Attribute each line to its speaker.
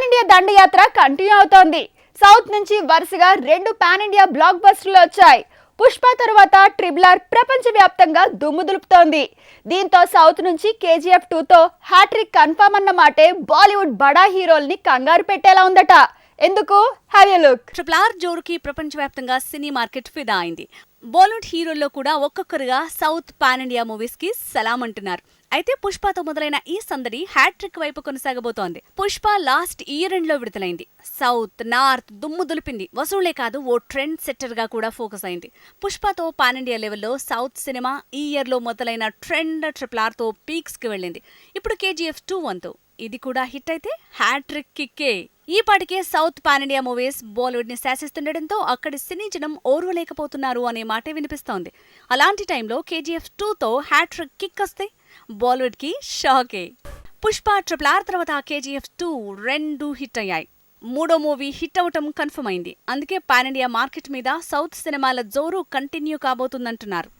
Speaker 1: Pan India దండయాత్ర continue అవుతోంది. South నుంచి వరుసగా రెండు పాన్ ఇండియా బ్లాక్ బస్టర్లు వచ్చాయి. పుష్ప తరువాత ట్రిబులర్ ప్రపంచవ్యాప్తంగా దుమ్ము దులుపుతోంది. దీంతో సౌత్ నుంచి కేజీఎఫ్ టూతో హ్యాట్రిక్ కన్ఫర్మ్ అన్న మాటే బాలీవుడ్ బడా హీరోల్ని కంగారు పెట్టేలా ఉందట. ఎందుకు? Have a look
Speaker 2: triple R జోరుకి ప్రపంచవ్యాప్తంగా సినీ మార్కెట్ ఫిదా అయింది. బాలీవుడ్ హీరోల్లో కూడా ఒక్కొక్కరుగా సౌత్ పాన్ ఇండియా మూవీస్కి సలాం అంటున్నారు. అయితే పుష్పతో మొదలైన ఈ సందడి హ్యాట్రిక్ వైపు కొనసాగబోతోంది. పుష్ప లాస్ట్ ఇయర్ ఎండ్లో విడుదలైంది. సౌత్ నార్త్ దుమ్ము దులిపింది. వసూళ్ళే కాదు ఓ ట్రెండ్ సెట్టర్గా కూడా ఫోకస్ అయింది. పుష్పతో పాన్ ఇండియా లెవెల్లో సౌత్ సినిమా ఈ ఇయర్లో మొదలైన ట్రెండ్ ట్రిపుల్ ఆర్తో పీక్స్కి వెళ్ళింది. ఇప్పుడు కేజీఎఫ్ టూ వన్తో ఇది కూడా హిట్ అయితే హ్యాట్రిక్ కిక్కే ఈ పాటికే సౌత్ పాన్ ఇండియా మూవీస్ బాలీవుడ్ని శాసిస్తుండటంతో అక్కడి సినీ జనం ఓర్వలేకపోతున్నారు అనే మాటే వినిపిస్తోంది. అలాంటి టైంలో కేజీఎఫ్ టూతో హ్యాట్రిక్ కిక్ వస్తే బాలీవుడ్కి షాకే. పుష్ప ట్రిపుల్ ఆర్ తర్వాత కేజీఎఫ్ టూ రెండు హిట్ అయ్యాయి. మూడో మూవీ హిట్ అవటం కన్ఫర్మ్ అయింది. అందుకే పాన్ ఇండియా మార్కెట్ మీద సౌత్ సినిమాల జోరు కంటిన్యూ కాబోతుందంటున్నారు.